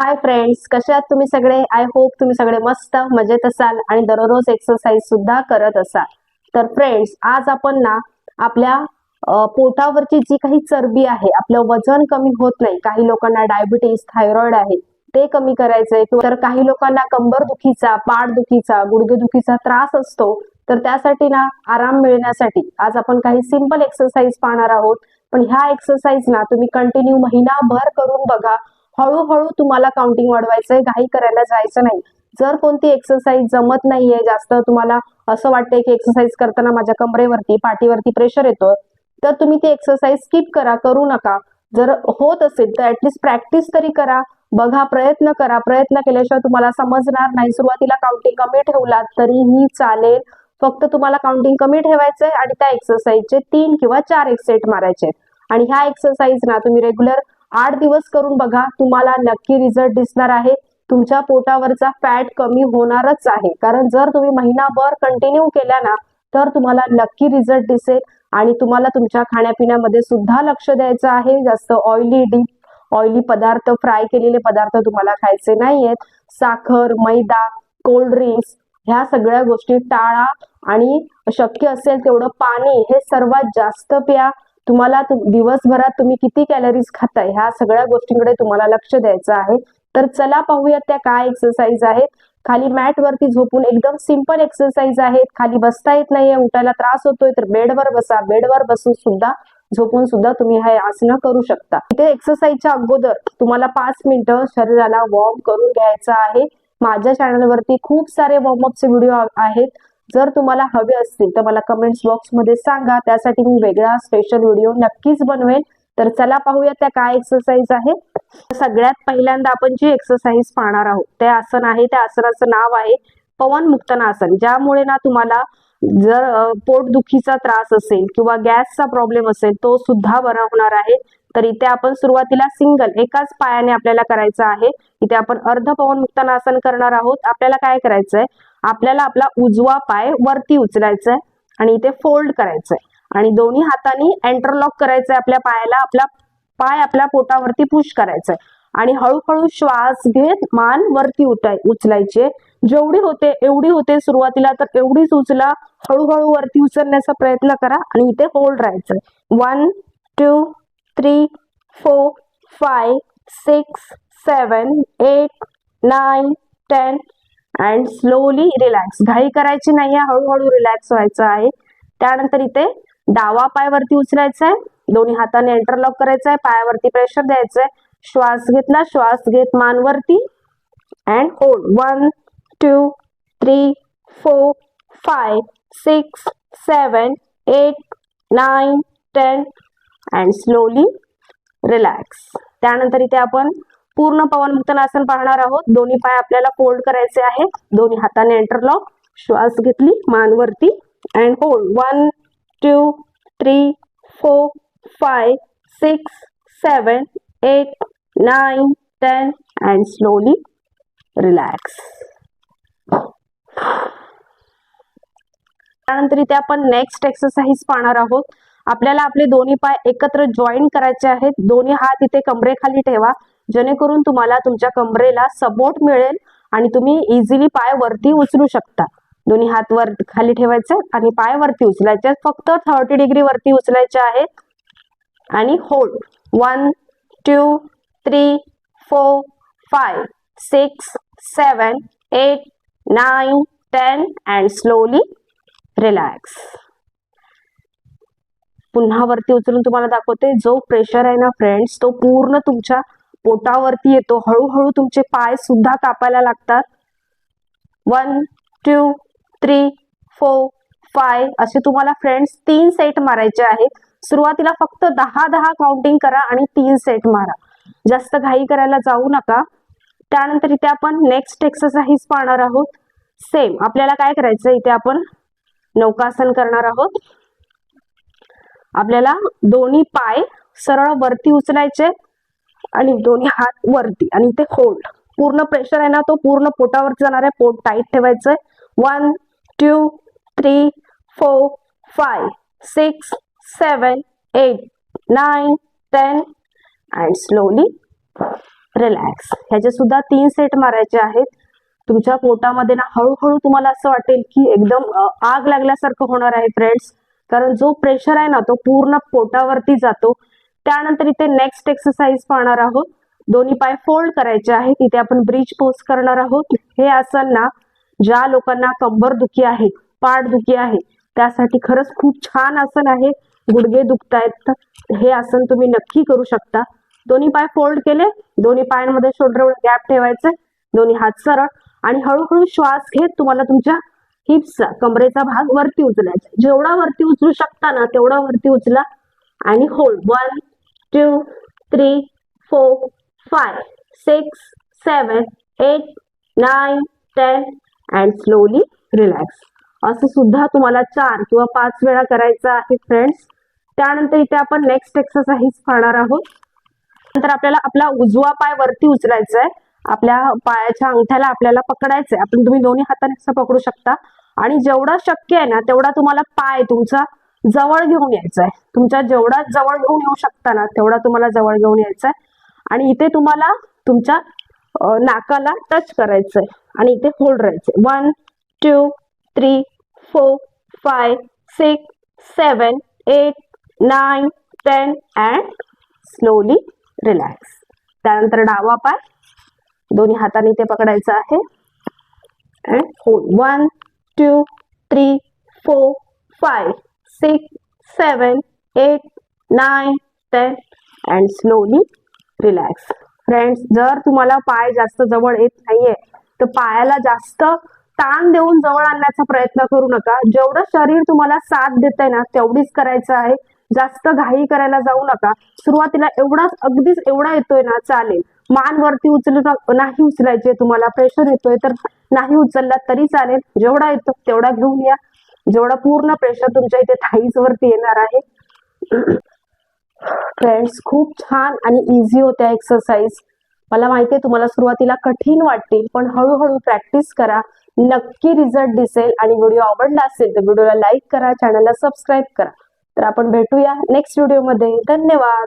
Hi friends कसे आहात तुम्ही सगळे? आय होप तुम्ही सगळे मस्त मजेत असाल आणि दररोज एक्सरसाइज सुद्धा करत असाल. तर फ्रेंड्स आज आपण ना आपल्या पोटावरची जी काही चरबी आहे आपलं वजन कमी होत नाही. काही लोकांना डायबिटीस थायरॉइड आहे ते कमी करायचंय किंवा तर काही लोकांना कंबर दुखीचा पाठ दुखीचा गुडघे दुखीचा त्रास असतो. तर त्यासाठी ना आराम मिळण्यासाठी आज आपण काही सिंपल एक्सरसाइज पाहणार आहोत. पण ह्या एक्सरसाइज ना तुम्ही कंटिन्यू महिनाभर करून बघा. हळूहळू तुम्हाला काउंटिंग वाढवायचंय घाई करायला जायचं नाही. जर कोणती एक्सरसाइज जमत नाहीये जास्त तुम्हाला असं वाटतंय की एक्सरसाइज करताना माझ्या कमरेवरती पाठीवरती प्रेशर येतोय तर तुम्ही ती एक्सरसाइज स्किप करा करू नका. जर होत असेल तर ऍटलिस्ट प्रॅक्टिस तरी करा. बघा प्रयत्न करा. प्रयत्न केल्याशिवाय तुम्हाला समजणार नाही. सुरुवातीला काउंटिंग कमी ठेवलात तरीही चालेल. फक्त तुम्हाला काउंटिंग कमी ठेवायचंय आणि त्या एक्सरसाइजचे तीन किंवा चार एक सेट मारायचे आणि ह्या एक्सरसाइज ना तुम्ही रेग्युलर आठ दिवस करून बघा तुम्हाला नक्की रिझल्ट दिसणार आहे. तुमच्या पोटावरचा फॅट कमी होणारच आहे. कारण जर तुम्ही महिनाभर कंटिन्यू केल्या ना तर तुम्हाला नक्की रिझल्ट दिसेल. आणि तुम्हाला तुमच्या खाण्यापिण्यामध्ये सुद्धा लक्ष द्यायचं आहे. जास्त ऑइली डीप ऑइली पदार्थ फ्राय केलेले पदार्थ तुम्हाला खायचे नाहीयेत. साखर मैदा कोल्ड ड्रिंक्स ह्या सगळ्या गोष्टी टाळा. आणि शक्य असेल तेवढं पाणी हे सर्वात जास्त प्या. तुम्हाला दिवसभरात तुम्ही किती कॅलरीज खाताय ह्या सगळ्या गोष्टींकडे तुम्हाला लक्ष द्यायचं आहे. तर चला पाहूयात त्या काय एक्सरसाइज आहेत. खाली मॅट वरती झोपून एकदम सिंपल एक्सरसाइज आहेत. खाली बसता येत नाहीये उठायला त्रास होतोय तर बेडवर बसा. बेडवर बसून सुद्धा झोपून सुद्धा तुम्ही हे आसनं करू शकता. इथे एक्सरसाइजच्या अगोदर तुम्हाला पाच मिनिटं शरीराला वॉर्म करून घ्यायचं आहे. माझ्या चॅनलवरती खूप सारे वॉर्मअपचे व्हिडिओ आहेत. जर तुम्हाला हवे असतील तर मला कमेंट्स बॉक्समध्ये सांगा. त्यासाठी मी वेगळा स्पेशल व्हिडिओ नक्कीच बनवेल तर चला पाहूया त्या काय एक्सरसाइज आहेत सगळ्यात पहिल्यांदा आपण जी एक्सरसाइज पाहणार आहोत ते आसन आहे. त्या आसनाचं नाव आहे पवन मुक्तनासन. ज्यामुळे ना तुम्हाला जर पोटदुखीचा त्रास असेल किंवा गॅसचा प्रॉब्लेम असेल तो सुद्धा बरा होणार आहे. तर इथे आपण सुरुवातीला सिंगल एकाच पायाने आपल्याला करायचं आहे. इथे आपण अर्ध पवन मुक्तानासन करणार आहोत. आपल्याला काय करायचंय? आपल्याला आपला उजवा पाय वरती उचलायचा आहे आणि इथे फोल्ड करायचंय. आणि दोन्ही हातांनी एंटरलॉक करायचंय आपल्या पायाला आपला पाय आपल्या पोटावरती पुश करायचंय. आणि हळूहळू श्वास घेत मान वरती उठाय उचलायचे. जेवढी होते एवढी होते सुरुवातीला तर एवढीच उचला. हळूहळू वरती उचलण्याचा प्रयत्न करा आणि इथे होल्ड राहायचंय. One two three four five six seven eight nine ten and slowly relax घाई करायची नाही आहे हळूहळू रिलॅक्स व्हायचं आहे. त्यानंतर इथे डावा पाय वरती उचलायचा आहे. दोन्ही हाताने इंटरलॉक करायचं आहे. पायावरती प्रेशर द्यायचं आहे. श्वास घेतला. श्वास घेत मान वरती and hold one two three four five six seven eight nine ten and slowly relax त्यानंतर इथे आपण पूर्ण पवन मुक्तनासन पाहणार आहोत. दोन्ही पाय आपल्याला फोल्ड करायचे आहेत. दोन्ही हाताने एंटरलॉक श्वास घेतली मान वरती. And hold one two three four five six seven eight nine ten and slowly relax त्यानंतर इथे आपण नेक्स्ट एक्सरसाइज पाहणार आहोत. आपल्याला आपले दोन्ही पाय एकत्र जॉईन करायचे आहेत. दोन्ही हात इथे कमरेखाली ठेवा. जेणेकरून तुम्हाला तुमच्या कमरेला सपोर्ट मिळेल आणि तुम्ही इझिली पाय वरती उचलू शकता. दोन्ही हात वर खाली ठेवायचे आणि पाय वरती उचलायचे. फक्त थर्टी डिग्री वरती उचलायचे आहेत आणि hold one two three four five six seven eight nine ten and slowly relax पुन्हा वरती उचलून तुम्हाला दाखवते. जो प्रेशर आहे ना फ्रेंड्स तो पूर्ण तुमच्या पोटावरती येतो. हळूहळू तुमचे पाय सुद्धा कापायला लागतात. One two three four five असे तुम्हाला फ्रेंड्स तीन सेट मारायचे आहेत. सुरुवातीला फक्त दहा दहा काउंटिंग करा आणि तीन सेट मारा. जास्त घाई करायला जाऊ नका. त्यानंतर इथे आपण नेक्स्ट एक्सरसाइज पाहणार आहोत. सेम आपल्याला काय करायचं इथे आपण नौकासन करणार आहोत. आपल्याला दोन्ही पाय सरळ वरती उचलायचे. आणि दोन्ही हात वरती आणि इथे होल्ड पूर्ण प्रेशर आहे ना तो पूर्ण पोटावर जाणार आहे पोट टाईट ठेवायचंय. One two three four five six seven eight nine ten and slowly relax ह्याचे सुद्धा तीन सेट मारायचे आहेत. तुमच्या पोटामध्ये ना हळूहळू तुम्हाला असं वाटेल की एकदम आग लागल्यासारखं होणार आहे फ्रेंड्स कारण जो प्रेशर आहे ना तो पूर्ण पोटावरती जातो. त्यानंतर इथे नेक्स्ट एक्सरसाइज पाहणार आहोत. दोन्ही पाय फोल्ड करायचे आहेत. इथे आपण ब्रिज पोस्ट करणार आहोत. हे आसन ना ज्या लोकांना कंबर दुखी आहे पाठ दुखी आहे त्यासाठी खरंच खूप छान आसन आहे. गुडघे दुखतायत. आहेत हे आसन तुम्ही नक्की करू शकता. दोन्ही पाय फोल्ड केले. दोन्ही पायांमध्ये शोल्डर गॅप ठेवायचे. दोन्ही हात सरळ. आणि हळूहळू श्वास घेत तुम्हाला तुमच्या हिप्सचा कमरेचा भाग वरती उचलायचा जेवढा वरती उचलू शकता ना तेवढा वरती उचला. आणि hold one two, three four five six seven eight nine ten and slowly relax. असं सुद्धा तुम्हाला चार किंवा पाच वेळा करायचं आहे फ्रेंड्स. त्यानंतर इथे आपण नेक्स्ट एक्सरसाइज पाहणार आहोत. नंतर आपल्याला आपला उजवा पाय वरती उचलायचा आहे आपल्या पायाच्या अंगठ्याला आपल्याला पकडायचं आहे आपण तुम्ही दोन्ही हाताने पकडू शकता. आणि जेवढा शक्य आहे ना तेवढा तुम्हाला पाय तुमचा जवळ घेऊन यायचं आहे तुमच्या जेवढा जवळ घेऊन येऊ शकता ना तेवढा तुम्हाला जवळ घेऊन यायचा आहे आणि इथे तुम्हाला तुमच्या नाकाला टच करायचंय. आणि इथे होल्ड राहायचंय. One two three four five six seven eight nine ten and slowly relax त्यानंतर डावा पाय. दोन्ही हाताने ते पकडायचं आहे. And hold one two three four five six seven eight nine ten and slowly relax friends जर तुम्हाला पाय जास्त जवळ येत नाहीये तर पायाला जास्त ताण देऊन जवळ आणण्याचा प्रयत्न करू नका. जेवढं शरीर तुम्हाला साथ देत ना तेवढीच करायचं आहे. जास्त घाई करायला जाऊ नका. सुरुवातीला एवढाच अगदीच एवढा येतोय ना चालेल. मान वरती उचलू नाही उचलायचे तुम्हाला प्रेशर येतोय तर नाही उचलला तरी चालेल. जेवढा येतो तेवढा घेऊन या. जेवढा पूर्ण प्रेशर तुमच्या इथे थाईज वरती येणार आहे. फ्रेंड्स खूप छान आणि इझी होत्या एक्सरसाइज मला माहिती आहे तुम्हाला सुरुवातीला कठीण वाटतील पण हळूहळू प्रॅक्टिस करा. नक्की रिझल्ट दिसेल आणि व्हिडिओ आवडला असेल तर व्हिडिओला लाईक करा चॅनलला सबस्क्राईब करा. तर आपण भेटूया नेक्स्ट व्हिडिओमध्ये धन्यवाद!